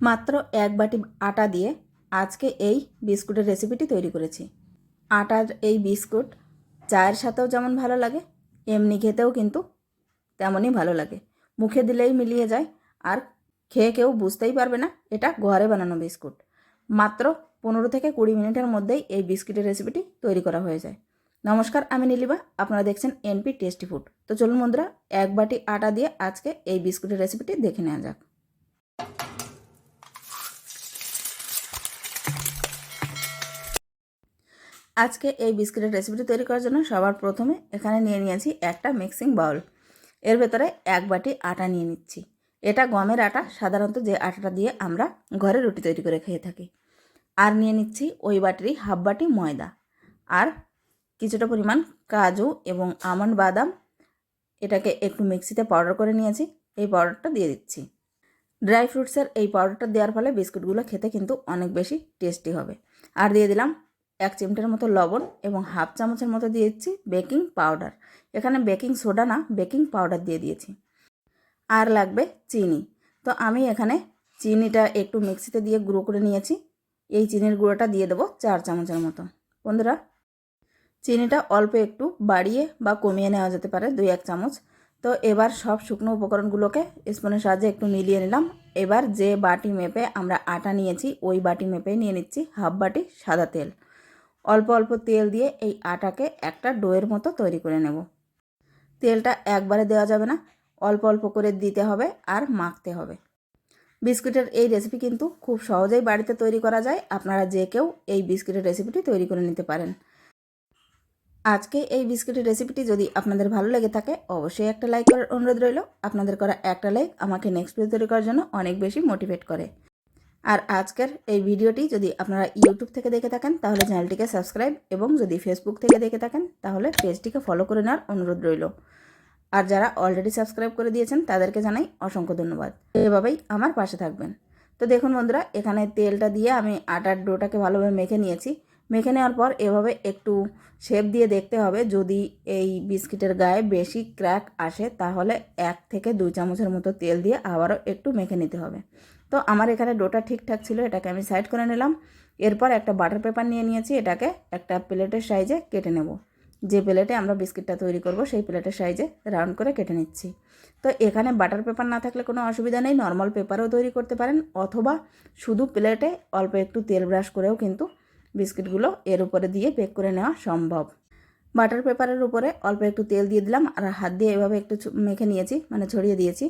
মাত্র এক বাটি আটা দিয়ে আজকে এই বিস্কুটের রেসিপিটি তৈরি করেছি। আটার এই বিস্কুট চায়ের সাথেও যেমন ভালো লাগে, এমনি খেতেও কিন্তু তেমনই ভালো লাগে। মুখে দিলেই মিলিয়ে যায় আর খেয়ে কেউ বুঝতেই পারবে না এটা ঘরে বানানো বিস্কুট। মাত্র পনেরো থেকে কুড়ি মিনিটের মধ্যেই এই বিস্কুটের রেসিপিটি তৈরি করা হয়ে যায়। নমস্কার, আমি নীলিমা, আপনারা দেখছেন এনপি টেস্টি ফুড। তো চলুন বন্ধুরা, এক বাটি আটা দিয়ে আজকে এই বিস্কুটের রেসিপিটি দেখে নেওয়া যাক। আজকে এই বিস্কুটের রেসিপিটি তৈরি করার জন্য সবার প্রথমে এখানে নিয়ে নিয়েছি একটা মিক্সিং বাউল এর ভেতরে এক বাটি আটা নিয়ে নিচ্ছি। এটা গমের আটা, সাধারণত যে আটাটা দিয়ে আমরা ঘরে রুটি তৈরি করে খেয়ে থাকি। আর নিয়ে নিচ্ছি ওই বাটিরই হাফ বাটি ময়দা। আর কিছুটা পরিমাণ কাজু এবং আমন্ড বাদাম। এটাকে একটু মিক্সিতে পাউডার করে নিয়েছি। এই পাউডারটা দিয়ে দিচ্ছি। ড্রাই ফ্রুটসের এই পাউডারটা দেওয়ার ফলে বিস্কুটগুলো খেতে কিন্তু অনেক বেশি টেস্টি হবে। আর দিয়ে দিলাম এক চিমটের মতো লবণ এবং হাফ চামচের মতো দিয়ে দিচ্ছি বেকিং পাউডার। এখানে বেকিং সোডা না, বেকিং পাউডার দিয়ে দিয়েছি। আর লাগবে চিনি। তো আমি এখানে চিনিটা একটু মিক্সিতে দিয়ে গুঁড়ো করে নিয়েছি। এই চিনির গুঁড়োটা দিয়ে দেবো চার চামচের মতো। বন্ধুরা, চিনিটা অল্প একটু বাড়িয়ে বা কমিয়ে নেওয়া যেতে পারে, দুই এক চামচ। তো এবার সব শুকনো উপকরণগুলোকে স্পুনের সাহায্যে একটু মিলিয়ে নিলাম। এবার যে বাটি মেপে আমরা আটা নিয়েছি, ওই বাটি মেপে নিয়ে নিচ্ছি হাফ বাটি সাদা তেল। অল্প অল্প তেল দিয়ে এই আটাকে একটা ডোয়ের মতো তৈরি করে নেব। তেলটা একবারে দেওয়া যাবে না, অল্প অল্প করে দিতে হবে আর মাখতে হবে। বিস্কুটের এই রেসিপি কিন্তু খুব সহজেই বাড়িতে তৈরি করা যায়, আপনারা যে কেউ এই বিস্কুটের রেসিপিটি তৈরি করে নিতে পারেন। আজকে এই বিস্কুটের রেসিপিটি যদি আপনাদের ভালো লেগে থাকে, অবশ্যই একটা লাইক করার অনুরোধ রইল। আপনাদের করা একটা লাইক আমাকে নেক্সট ভিডিও তৈরি করার জন্য অনেক বেশি মোটিভেট করে। আর আজকের এই ভিডিওটি যদি আপনারা ইউটিউব থেকে দেখে থাকেন, তাহলে চ্যানেলটিকে সাবস্ক্রাইব এবং যদি ফেসবুক থেকে দেখে থাকেন, তাহলে পেজটিকে ফলো করে নেওয়ার অনুরোধ রইল। আর যারা অলরেডি সাবস্ক্রাইব করে দিয়েছেন, তাদেরকে জানাই অসংখ্য ধন্যবাদ। এভাবেই আমার পাশে থাকবেন। তো দেখুন বন্ধুরা, এখানে তেলটা দিয়ে আমি আটার ডোটাকে ভালোভাবে মেখে নিয়েছি। মেখে নেওয়ার পর এভাবে একটু শেপ দিয়ে দেখতে হবে। যদি এই বিস্কিটের গায়ে বেশি ক্র্যাক আসে, তাহলে এক থেকে দুই চামচের মতো তেল দিয়ে আবারও একটু মেখে নিতে হবে। তো আমার এখানে ডোটা ঠিকঠাক ছিল, এটাকে আমি সাইড করে নিলাম। এরপর একটা বাটার পেপার নিয়ে নিয়েছি, এটাকে একটা প্লেটের সাইজে কেটে নেব। যে প্লেটে আমরা বিস্কিটটা তৈরি করব, সেই প্লেটের সাইজে রাউন্ড করে কেটে নিচ্ছি। তো এখানে বাটার পেপার না থাকলে কোনো অসুবিধা নেই নর্মাল পেপারও তৈরি করতে পারেন, অথবা শুধু প্লেটে অল্প একটু তেল ব্রাশ করেও কিন্তু বিস্কিটগুলো এর উপরে দিয়ে বেক করে নেওয়া সম্ভব। বাটার পেপারের উপরে অল্প একটু তেল দিয়ে দিলাম আর হাত দিয়ে এভাবে একটু মেখে নিয়েছি মানে ছড়িয়ে দিয়েছি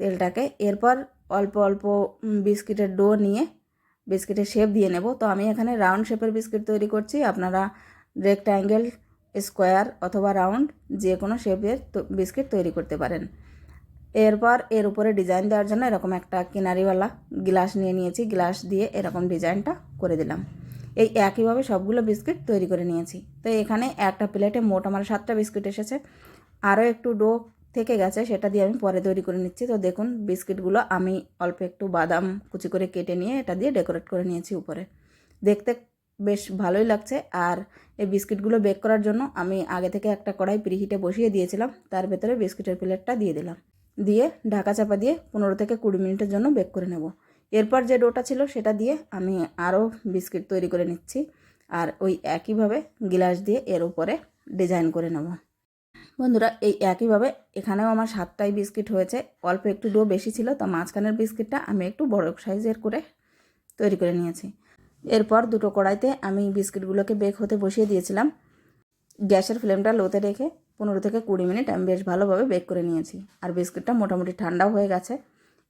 তেলটাকে। এরপর অল্প অল্প বিস্কিটের ডো নিয়ে বিস্কিটের শেপ দিয়ে নেব। তো আমি এখানে রাউন্ড শেপের বিস্কিট তৈরি করছি। আপনারা রেক্ট্যাঙ্গেল স্কোয়ার অথবা রাউন্ড যে কোনো শেপের বিস্কিট তৈরি করতে পারেন। এরপর এর উপরে ডিজাইন দেওয়ার জন্য এরকম একটা কিনারিওয়ালা গ্লাস নিয়ে নিয়েছি। গ্লাস দিয়ে এরকম ডিজাইনটা করে দিলাম। এই একইভাবে সবগুলো বিস্কিট তৈরি করে নিয়েছি। তো এখানে একটা প্লেটে মোট আমার সাতটা বিস্কিট এসেছে। আরও একটু ডো থেকে গেছে, সেটা দিয়ে আমি পরে তৈরি করে নিচ্ছি। তো দেখুন, বিস্কিটগুলো আমি অল্প একটু বাদাম কুচি করে কেটে নিয়ে এটা দিয়ে ডেকোরেট করে নিয়েছি উপরে। দেখতে বেশ ভালোই লাগছে। আর এই বিস্কিটগুলো বেক করার জন্য আমি আগে থেকে একটা কড়াই প্রিহিটে বসিয়ে দিয়েছিলাম। তার ভেতরে বিস্কিটের প্লেটটা দিয়ে দিলাম। দিয়ে ঢাকা চাপা দিয়ে পনেরো থেকে কুড়ি মিনিটের জন্য বেক করে নেব। এরপর যে ডোটা ছিল সেটা দিয়ে আমি আরও বিস্কিট তৈরি করে নিচ্ছি আর ওই একইভাবে গিলাস দিয়ে এর উপরে ডিজাইন করে নেব। বন্ধুরা, এই একইভাবে এখানেও আমার সাতটাই বিস্কিট হয়েছে। অল্প একটু ডো বেশি ছিল, তো মাঝখানের বিস্কিটটা আমি একটু বড় সাইজের করে তৈরি করে নিয়েছি। এরপর দুটো কড়াইতে আমি বিস্কিটগুলোকে বেক হতে বসিয়ে দিয়েছিলাম। গ্যাসের ফ্লেমটা লোতে রেখে পনেরো থেকে কুড়ি মিনিট আমি বেশ ভালোভাবে বেক করে নিয়েছি। আর বিস্কিটটা মোটামুটি ঠান্ডাও হয়ে গেছে।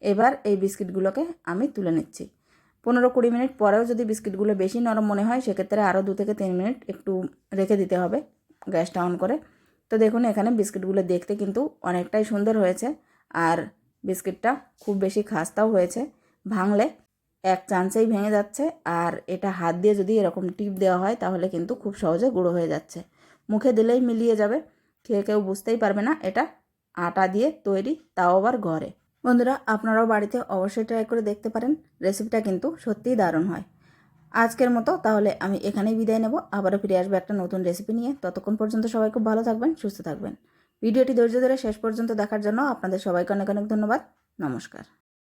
এবার এই বিস্কিটগুলোকে আমি তুলে নিচ্ছি। পনেরো কুড়ি মিনিট পরেও যদি বিস্কিটগুলো বেশি নরম মনে হয়, সেক্ষেত্রে আরও দু থেকে তিন মিনিট একটু রেখে দিতে হবে গ্যাসটা অন করে। তো দেখুন, এখানে বিস্কিটগুলো দেখতে কিন্তু অনেকটাই সুন্দর হয়েছে আর বিস্কিটটা খুব বেশি খাস্তাও হয়েছে। ভাঙলে এক চান্সেই ভেঙে যাচ্ছে আর এটা হাত দিয়ে যদি এরকম টিপ দেওয়া হয়, তাহলে কিন্তু খুব সহজে গুঁড়ো হয়ে যাচ্ছে। মুখে দিলেই মিলিয়ে যাবে, খেয়ে কেউ বুঝতেই পারবে না, এটা আটা দিয়ে তৈরি, তাও আবার ঘরে। বন্ধুরা, আপনারাও বাড়িতে অবশ্যই ট্রাই করে দেখতে পারেন। রেসিপিটা কিন্তু সত্যিই দারুণ হয়। আজকের মতো, তাহলে আমি এখানেই বিদায় নেব। আবারও ফিরে আসব একটা নতুন রেসিপি নিয়ে। ততক্ষণ পর্যন্ত সবাই খুব ভালো থাকবেন, সুস্থ থাকবেন। ভিডিওটি ধৈর্য ধরে শেষ পর্যন্ত দেখার জন্য আপনাদের সবাইকে অনেক অনেক ধন্যবাদ। নমস্কার।